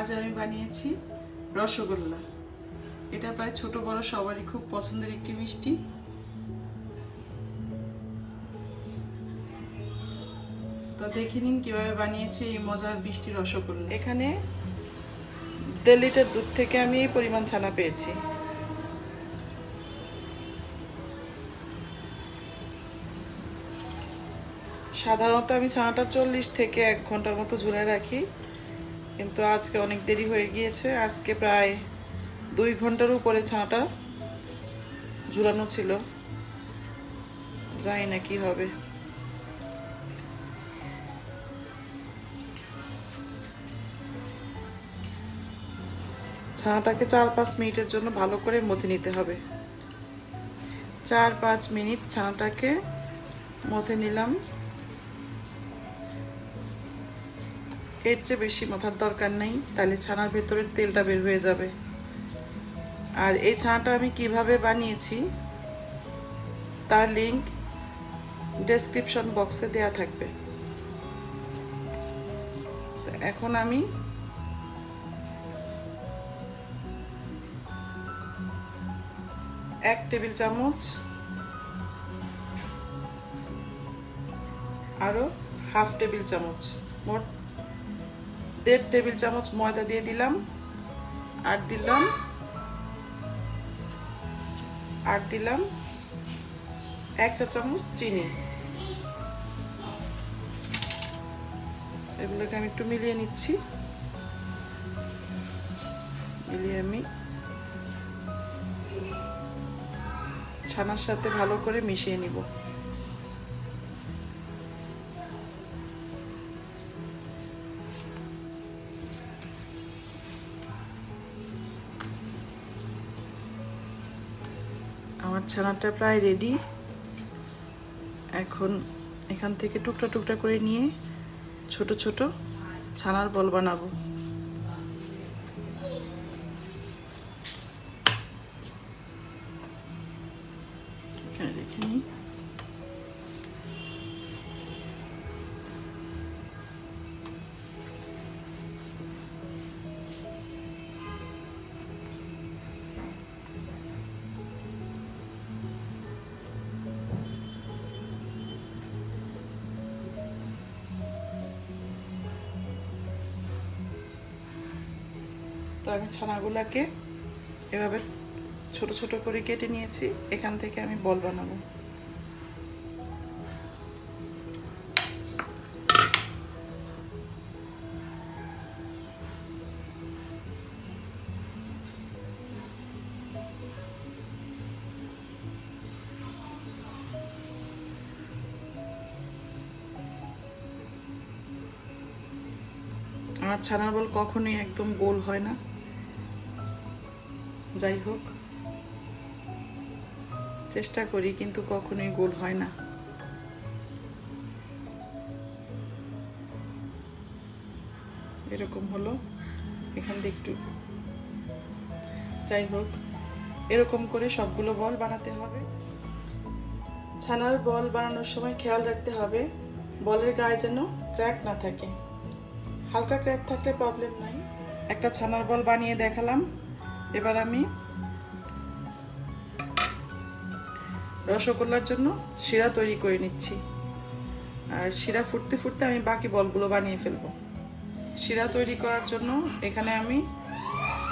আজ আমি বানিয়েছি রসগোল্লা। এটা প্রায় ছোট বড় সবারই খুব পছন্দের একটি মিষ্টি। তো দেখে নিন কীভাবে বানিয়েছি এই মজার মিষ্টি রসগোল্লা। এখানে দেড় লিটার দুধ থেকে আমি এই পরিমাণ ছানা পেয়েছি। সাধারণত আমি ছানাটা চল্লিশ থেকে এক ঘণ্টার মতো ঝুলে রাখি। কিন্তু আজকে অনেক দেরি হয়ে গিয়েছে। আজকে প্রায় দুই ঘণ্টার উপরে ছানাটা ঝুলানো ছিল। জানি না কি হবে। ছানাটাকে চার পাঁচ মিনিটের জন্য ভালো করে মথে নিতে হবে। চার পাঁচ মিনিট ছানাটাকে মথে নিলাম। এর চেয়ে বেশি মাথার দরকার নেই, তাহলে ছানার ভেতরের তেলটা বের হয়ে যাবে। আর এই ছানাটা আমি কীভাবে বানিয়েছি, তার লিংক ডেসক্রিপশন বক্সে দেয়া থাকবে। এখন আমি এক টেবিল চামচ আরও হাফ টেবিল চামচ, মোট দেড় টেবিল চামচ ময়দা দিয়ে দিলাম, আর দিলাম আর দিলাম এক চা চামচ চিনি। এগুলোকে আমি একটু মিলিয়ে নিচ্ছি। মিলিয়ে আমি ছানার সাথে ভালো করে মিশিয়ে নিব। ছানাটা প্রায় রেডি এখন এখান থেকে টুকটা টুকটা করে নিয়ে ছোট ছোট ছানার বল বানাবো। আমি ছানাগুলাকে এভাবে ছোট ছোট করে কেটে নিয়েছি। এখান থেকে আমি বল বানাবো। আমার ছানার বল কখনোই একদম গোল হয় না। যাই হোক, চেষ্টা করি, কিন্তু কখনোই গোল হয় না। এরকম হলো, এখান দিয়ে একটু। যাই হোক, এরকম করে সবগুলো বল বানাতে হবে। ছানার বল বানানোর সময় খেয়াল রাখতে হবে, বলের গায়ে যেন ক্র্যাক না থাকে। হালকা ক্র্যাক থাকলে প্রবলেম নাই। একটা ছানার বল বানিয়ে দেখালাম। এবার আমি রসগোল্লার জন্য শিরা তৈরি করে নিচ্ছি। আর শিরা ফুটতে ফুটতে আমি বাকি বলগুলো বানিয়ে ফেলব। শিরা তৈরি করার জন্য এখানে আমি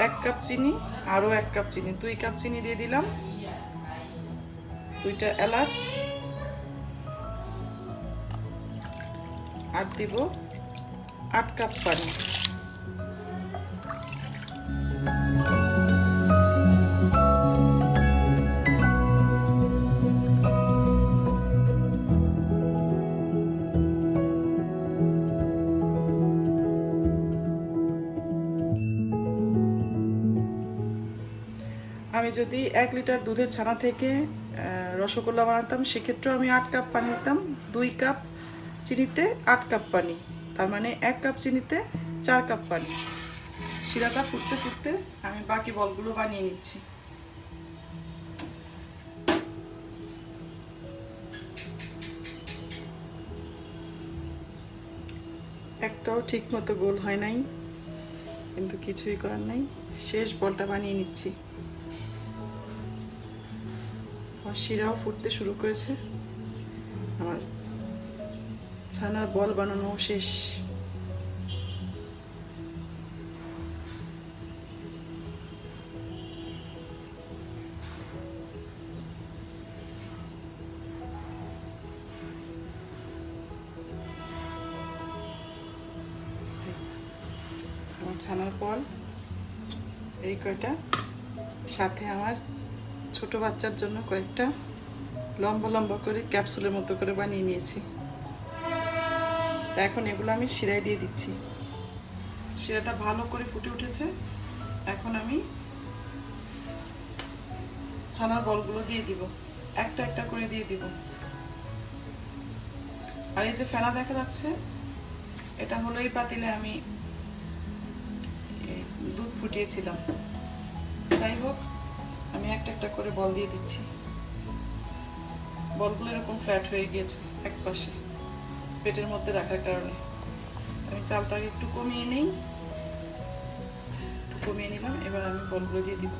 এক কাপ চিনি, আরও এক কাপ চিনি, দুই কাপ চিনি দিয়ে দিলাম। দুইটা এলাচ। আর দিব আট কাপ পানি। আমি যদি এক লিটার দুধের ছানা থেকে রসগোল্লা বানাতাম, সেক্ষেত্রেও আমি আট কাপ পানি দিতাম দুই কাপ চিনিতে আট কাপ পানি। তার মানে এক কাপ চিনিতে চার কাপ পানি। শিরাটা ফুটতে ফুটতে আমি বাকি বলগুলো বানিয়ে নিচ্ছি। একটাও ঠিক মতো গোল হয় নাই। কিন্তু কিছুই করার নাই। শেষ বলটা বানিয়ে নিচ্ছি। আমার শিরাও ফুটতে শুরু করেছে। আমার ছানার বল বানানো শেষ। ছানার বল এই কয়টা? সাথে আমার ছোট বাচ্চার জন্য কয়েকটা লম্বা লম্বা করে ক্যাপসুলের মতো করে বানিয়ে নিয়েছি। এখন এগুলো আমি শিরায় দিয়ে দিচ্ছি। শিরাটা ভালো করে ফুটে উঠেছে। এখন আমি ছানার বলগুলো দিয়ে দিব। একটা একটা করে দিয়ে দিব। আর এই যে ফেনা দেখা যাচ্ছে, এটা হলো এই পাতিলে আমি দুধ ফুটিয়েছিলাম। যাই হোক আমি একটা একটা করে বল দিয়ে দিচ্ছি। বলগুলো এরকম ফ্ল্যাট হয়ে গিয়েছে, এক পাশে, পেটের মধ্যে রাখার কারণে। আমি চালটাকে একটু কমিয়ে নিই। কমিয়ে নিলাম, এবার আমি বলগুলো দিয়ে দিব।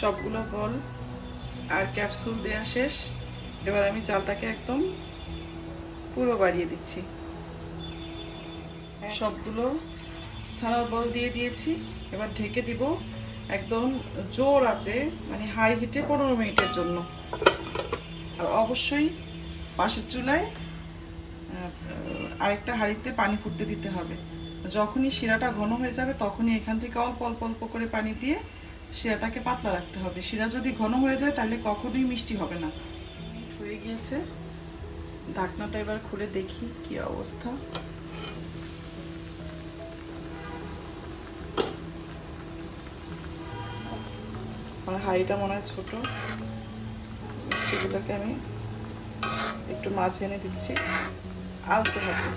সবগুলো বল আর ক্যাপসুল দেওয়া শেষ। এবার আমি চালটাকে একদম পুরো বাড়িয়ে দিচ্ছি। সবগুলো ছানার বল দিয়ে দিয়েছি। এবার ঢেকে দিব একদম জোর আছে মানে হাই হিটে পনেরো মিনিটের জন্য। আর অবশ্যই পাশের চুলায় আরেকটা হাঁড়িতে পানি ফুটতে দিতে হবে। যখনই শিরাটা ঘন হয়ে যাবে তখনই এখান থেকে অল্প অল্প অল্প করে পানি দিয়ে শিরাটাকে পাতলা রাখতে হবে। শিরা যদি ঘন হয়ে যায়, তাহলে কখনোই মিষ্টি হবে না। হয়ে গিয়েছে। ঢাকনাটা এবার খুলে দেখি কি অবস্থা। আমার হাঁড়িটা মনে হয় ছোট। মিষ্টিগুলোকে আমি একটু মাছ এনে দিচ্ছি। আলতো হবে।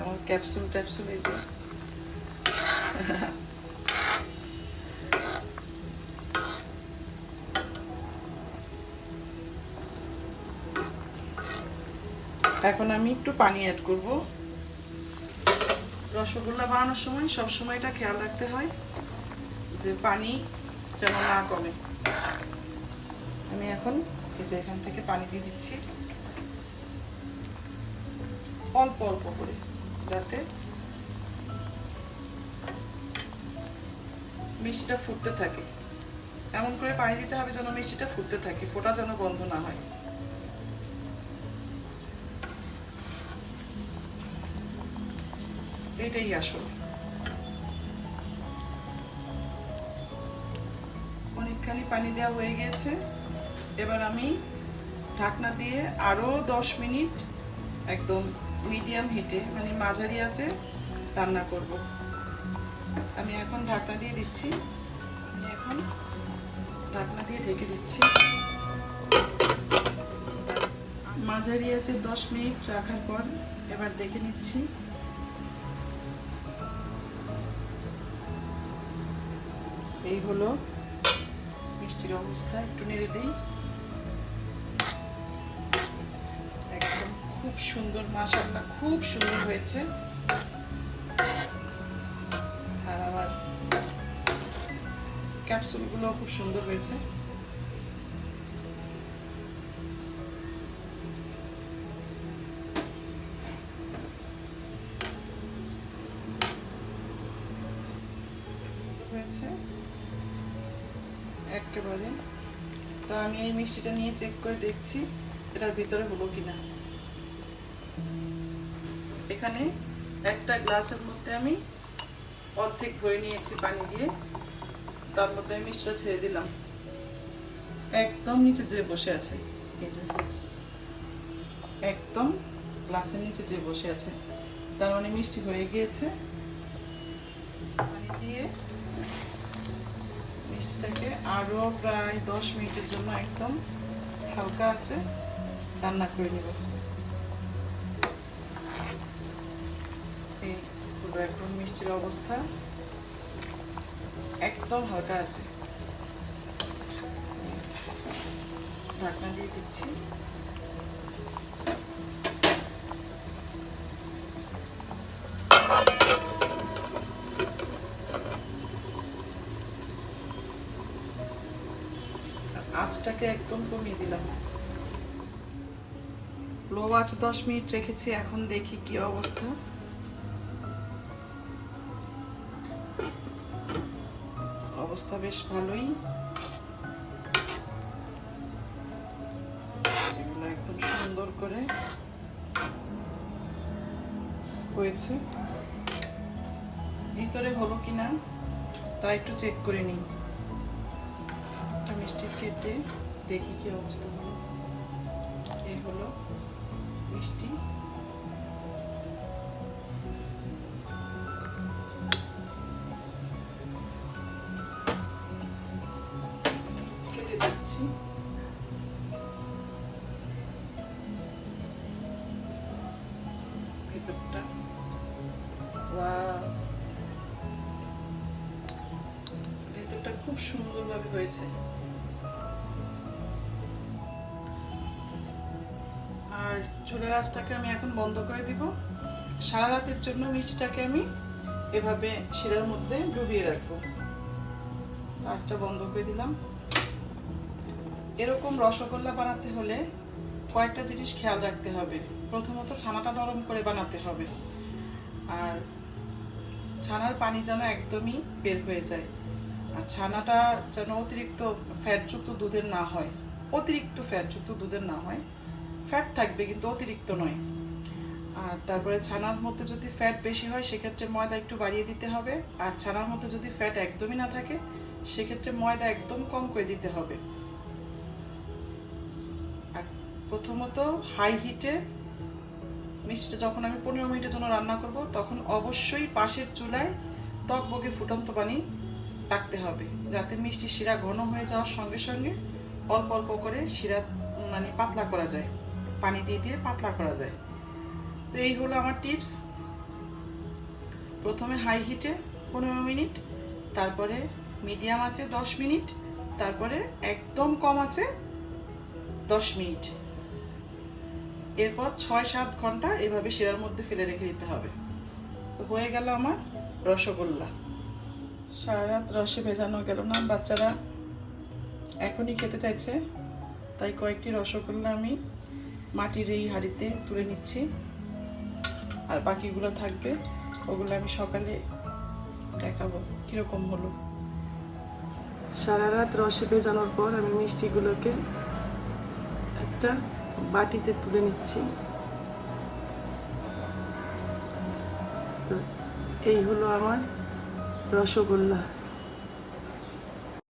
আমার ক্যাপসুল ট্যাপসুল এই যে। এখন আমি একটু পানি অ্যাড করব। রসগোল্লা বানানোর সময় সব সময় এটা খেয়াল রাখতে হয় যে পানি যেন না কমে। আমি এখন এই যে এখান থেকে পানি দিয়ে দিচ্ছি। অল্প অল্প করে যাতে মিষ্টিটা ফুটতে থাকে। এমন করে পানি দিতে হবে যেন মিষ্টিটা ফুটতে থাকে, ফোটা যেন বন্ধ না হয়। এটাই আসল। অনেকখানি পানি দেওয়া হয়ে গেছে। এবার আমি ঢাকনা দিয়ে আরও দশ মিনিট একদম মিডিয়াম হিটে মানে মাঝারি আছে, রান্না করব। আমি এখন ঢাকনা দিয়ে দিচ্ছি। আমি এখন ঢাকনা দিয়ে ঢেকে দিচ্ছি। মাঝারি আছে দশ মিনিট রাখার পর এবার দেখে নিচ্ছি। এই হলো মিষ্টির অবস্থা, একটু নেড়ে দিই। একদম খুব সুন্দর মাসাল্লা খুব সুন্দর হয়েছে। আর আমার ক্যাপসুলগুলো খুব সুন্দর হয়েছে হয়েছে। এই মিষ্টিটা নিয়ে চেক করে দেখছি, এটার ভিতরে হলো কিনা। এখানে একটা গ্লাসের মধ্যে আমি অর্ধেক ভরে নিয়েছি পানি দিয়ে, তার মধ্যে আমি মিষ্টিটা ছেড়ে দিলাম। একদম নিচে যে বসে আছে একদম গ্লাসের নিচে যে বসে আছে, তার মানে মিষ্টি হয়ে গিয়েছে। মিষ্টিটাকে আরও প্রায় দশ মিনিটের জন্য একদম হালকা আছে, রান্না করে নেব। এই একদম মিষ্টির অবস্থা একদম হালকা আছে। ঢাকনা দিয়ে দিচ্ছি। আঁচটাকে একদম কমিয়ে দিলাম। লো আছে দশ মিনিট রেখেছি, এখন দেখি কি অবস্থা। অবস্থা বেশ ভালোই। এগুলো একদম সুন্দর করে হয়েছে। ভিতরে হলো কিনা, তা একটু চেক করে নিই। মিষ্টি কেটে দেখি কি অবস্থা হলো। এই হলো মিষ্টি। কেটে দিচ্ছি। ভেতরটা। ভেতরটা খুব সুন্দরভাবে হয়েছে। চুলের আঁচটাকে আমি এখন বন্ধ করে দিব। সারা রাতের জন্য মিষ্টিটাকে আমি এভাবে শিরার মধ্যে ডুবিয়ে রাখব। আঁচটা বন্ধ করে দিলাম। এরকম রসগোল্লা বানাতে হলে কয়েকটা জিনিস খেয়াল রাখতে হবে। প্রথমত ছানাটা নরম করে বানাতে হবে। আর ছানার পানি যেন একদমই বের হয়ে যায়। আর ছানাটা যেন অতিরিক্ত ফ্যাটযুক্ত দুধের না হয়। অতিরিক্ত ফ্যাটযুক্ত দুধের না হয়। ফ্যাট থাকবে কিন্তু অতিরিক্ত নয়। আর তারপরে ছানার মধ্যে যদি ফ্যাট বেশি হয়, সেক্ষেত্রে ময়দা একটু বাড়িয়ে দিতে হবে। আর ছানার মধ্যে যদি ফ্যাট একদমই না থাকে, সেক্ষেত্রে ময়দা একদম কম করে দিতে হবে। আর প্রথমত হাই হিটে মিষ্টিটা যখন আমি পনেরো মিনিটের জন্য রান্না করব, তখন অবশ্যই পাশের চুলায় টকবগে ফুটন্ত পানি রাখতে হবে। যাতে মিষ্টি শিরা ঘন হয়ে যাওয়ার সঙ্গে সঙ্গে অল্প অল্প করে শিরা মানে পাতলা করা যায়। পানি দিয়ে দিয়ে পাতলা করা যায়। তো এই হলো আমার টিপস। প্রথমে হাই হিটে পনেরো মিনিট, তারপরে মিডিয়াম আছে দশ মিনিট, তারপরে একদম কম আছে দশ মিনিট। এরপর ছয় সাত ঘণ্টা এভাবে শিরার মধ্যে ফেলে রেখে দিতে হবে। তো হয়ে গেল আমার রসগোল্লা। সারা রাত রসে ভেজানো গেল না বাচ্চারা। এখনই খেতে চাইছে, তাই কয়েকটি রসগোল্লা আমি মাটির এই হাঁড়িতে তুলে নিচ্ছি। আর বাকিগুলো থাকবে, ওগুলো আমি সকালে দেখাবো, কীরকম হলো। সারা রাত রসে ভেজানোর পর আমি মিষ্টিগুলোকে একটা বাটিতে তুলে নিচ্ছি। তো এই হলো আমার রসগোল্লা।